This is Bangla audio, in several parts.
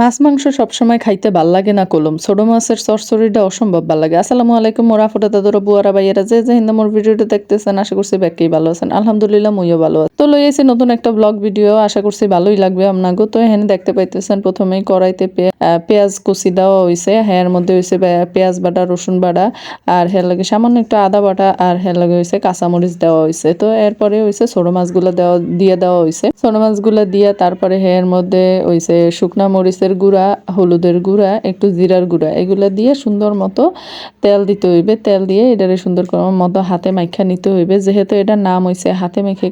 মাছ মাংস সবসময় খাইতে ভালো লাগে না কলম। ছোট মাছের চরচড়িটা অসম্ভব ভালো লাগে। আসসালামু আলাইকুম মোরা ফোটা দাদুরা, বুয়ারা বাইয়েরা যে যে হিন্দা মোর ভিডিওটা দেখতেছেন, আশা করছি ব্যাকেই ভালো আছেন। আলহামদুলিল্লাহ, মুইও ভালো আছি। তো লই এসে নতুন একটা ব্লগ ভিডিও আশা করছি ভালোই লাগবে আপনাকে তো এখানে দেখতে পাইতেছেন, প্রথমেই কড়াইতে পেঁয়াজ কুচি দেওয়া হয়েছে হ্যাঁ মধ্যে হয়েছে পেঁয়াজ বাটা, রসুন বাটা। আর হ্যাঁ লাগে সামান্য একটু আদা বাটা আর হ্যাঁ লাগে হয়েছে কাঁচামরিচ দেওয়া হয়েছে তো এরপরে হয়েছে ছোট মাছগুলো দেওয়া দিয়ে দেওয়া হয়েছে ছোট মাছগুলো দিয়ে তারপরে এর মধ্যে হয়েছে শুকনা মরিচের গুঁড়া, হলুদের গুঁড়া, একটু জিরার গুঁড়া, এগুলো দিয়ে সুন্দর মতো তেল দিতে হইবে। তেল দিয়ে এটারে সুন্দর মতো হাতে মাখা নিতে হইবে। যেহেতু এটা নাম হয়েছে হাতে মেখে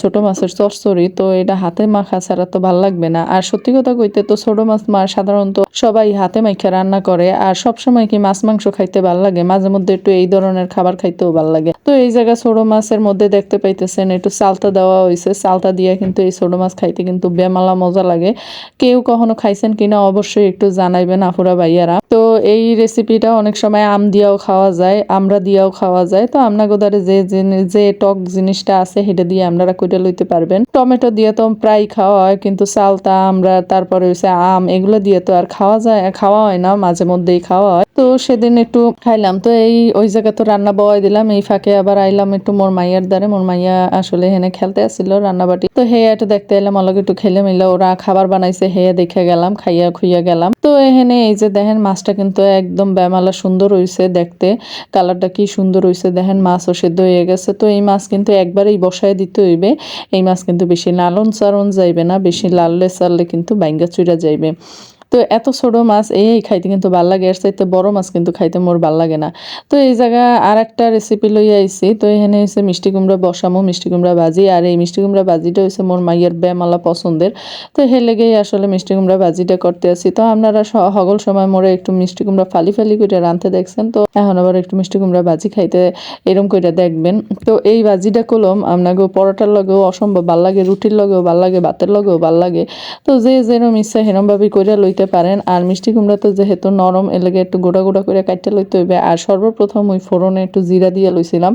ছোট মাছের চচ্চড়ি তো এটা হাতে মাখা ছাড়া তো ভালো লাগবে না। আর সত্যি কথা কইতে তো ছোট মাছ মা সাধারণত সবাই হাতে মাখা রান্না করে, আর সব সময় কি মাছ মাংস খাইতে ভালো লাগে? মাঝে মধ্যে একটু এই ধরনের খাবার খাইতেও ভালো লাগে। তো এই জায়গা ছোট মাছের মধ্যে দেখতে পাইতেছেন, একটু চালতা দেওয়া হয়েছে চালতা দিয়ে কিন্তু এই ছোট মাছ খাইতে কিন্তু বেমালা মজা লাগে। কেউ কখনো খাইছেন কিনা অবশ্যই একটু জানাইবেন আফুরা ভাইয়ারা। তো এই রেসিপিটা অনেক সময় আম দিয়েও খাওয়া যায়, আমরা দিয়েও খাওয়া যায়। তো আমরা গোদারে যে যে টক জিনিসটা আছে, সেটা দিয়ে আপনারা কইটা লইতে পারবেন। টমেটো দিয়ে তো প্রায় খাওয়া হয়, কিন্তু চালতা, আমরা তারপরে হচ্ছে আম, এগুলো দিয়ে তো আর খাওয়া যায়, খাওয়া হয় না, মাঝে মধ্যেই খাওয়া হয়। তো সেদিন একটু খাইলাম, তো এই, ওই জায়গা তো রান্না বয় দিলাম, এই ফাঁকে আবার আইলাম একটু মোর মাইয়ার দ্বারে, মোর মাইয়া আসলে হেনে খেলতে আসছিল রান্নাবাটি। তো হে একটু দেখতে এলাম অলগে একটু খেলে মিলে ওরা খাবার বানাইছে, হে দেখে গেলাম, খাইয়া খুইয়া গেলাম। তো এখানে এই যে দেখেন, মাছটা কিন্তু একদম ব্যামালা সুন্দর হয়েছে দেখতে। কালারটা কি সুন্দর হয়েছে দেখেন, মাছও সেদ্ধ হয়ে গেছে। তো এই মাছ কিন্তু একবারেই বসায় দিতে হইবে। এই মাছ কিন্তু বেশি লালন চারণ যাইবে না, বেশি লাললে চাললে কিন্তু বাইঙ্গা চুইরা যাইবে। তো এত ছোট মাছ এই খাইতে কিন্তু ভালো লাগে। এর চাইতে বড় মাছ কিন্তু খাইতে মোর ভালো লাগে না। তো এই জায়গা আর একটা রেসিপি লই আইছি। তো এখানে হচ্ছে মিষ্টি কুমড়া বসামো, মিষ্টি কুমড়া ভাজি। আর এই মিষ্টি কুমড়া ভাজিটা হচ্ছে মোর মাইয়ের বেমালা পছন্দের। তো হে লেগেই আসলে মিষ্টি কুমড়া ভাজিটা করতে আছি। তো আপনারা স- হগল সময় মোরে একটু মিষ্টি কুমড়া ফালি ফালি করে রাঁধতে দেখছেন। তো এখন আবার একটু মিষ্টি কুমড়া ভাজি খাইতে এরম করে দেখবেন। তো এই ভাজিটা কলম আপনাকে পরোটার লগেও অসম্ভব ভালো লাগে, রুটির লগেও ভালো লাগে, ভাতের লগেও ভালো লাগে। তো যে যেরম ইচ্ছা সেরম ভাবে করে লইতে পারেন। আর মিষ্টি কুমড়া তো যেহেতু নরম এলাকা একটু গোড়া গোড়া করে কাটতে লইতে হইবে। আর সর্বপ্রথম ওই ফোড়নে একটু জিরা দিয়ে লইছিলাম।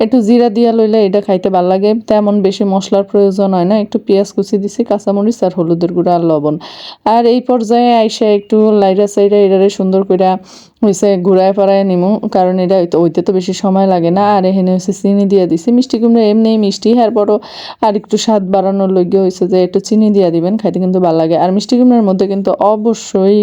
একটু জিরা দিয়া লইলে এটা খাইতে ভালো লাগে। তেমন বেশি মশলার প্রয়োজন হয় না। একটু পেঁয়াজ কুচি দিছি, কাঁচামরিচ আর হলুদের গুঁড়া আর লবণ। আর এই পর্যায়ে আইসা একটু লাইরা সাইরা এরারে সুন্দর করে হয়েছে ঘুরায় পাড়ায় নিমু, কারণ এটা ওইতে তো বেশি সময় লাগে না। আর এখানে হচ্ছে চিনি দিয়ে দিছি। মিষ্টি কুমড়া এমনি মিষ্টি, এরপরও আর একটু স্বাদ বাড়ানোর লগে হয়েছে যে একটু চিনি দিয়ে দিবেন, খাইতে কিন্তু ভালো লাগে। আর মিষ্টি কুমড়ার মধ্যে কিন্তু অবশ্যই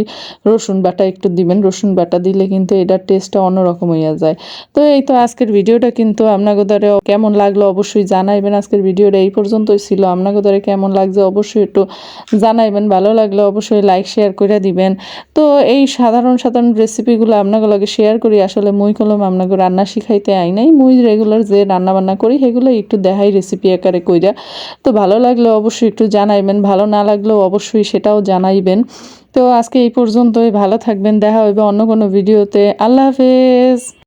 রসুন বাটা একটু দিবেন। রসুন বাটা দিলে কিন্তু এটার টেস্টটা অন্যরকম হইয়া যায়। তো এই তো আজকের ভিডিওটা কিন্তু আপনাকে ধরে কেমন লাগল অবশ্যই জানাইবেন। আজকের ভিডিওটা এই পর্যন্তই ছিল। আপনাকে ধরে কেমন লাগছে অবশ্যই একটু জানাইবেন। ভালো লাগলে অবশ্যই লাইক শেয়ার করে দিবেন। তো এই সাধারণ সাধারণ রেসিপিগুলো আপনাকে লগে শেয়ার করি। আসলে মুই কলম আপনাকে রান্না শিখাইতে আই নাই। মুই রেগুলার যে রান্না বান্না করি সেগুলো একটু দেখাই রেসিপি আকারে কইরা। তো ভালো লাগলে অবশ্যই একটু জানাইবেন, ভালো না লাগলেও অবশ্যই সেটাও জানাইবেন। তো আজকে এই পর্যন্তই, ভালো থাকবেন, দেখা হইবে অন্য কোনো ভিডিওতে আল্লাহ হাফেজ!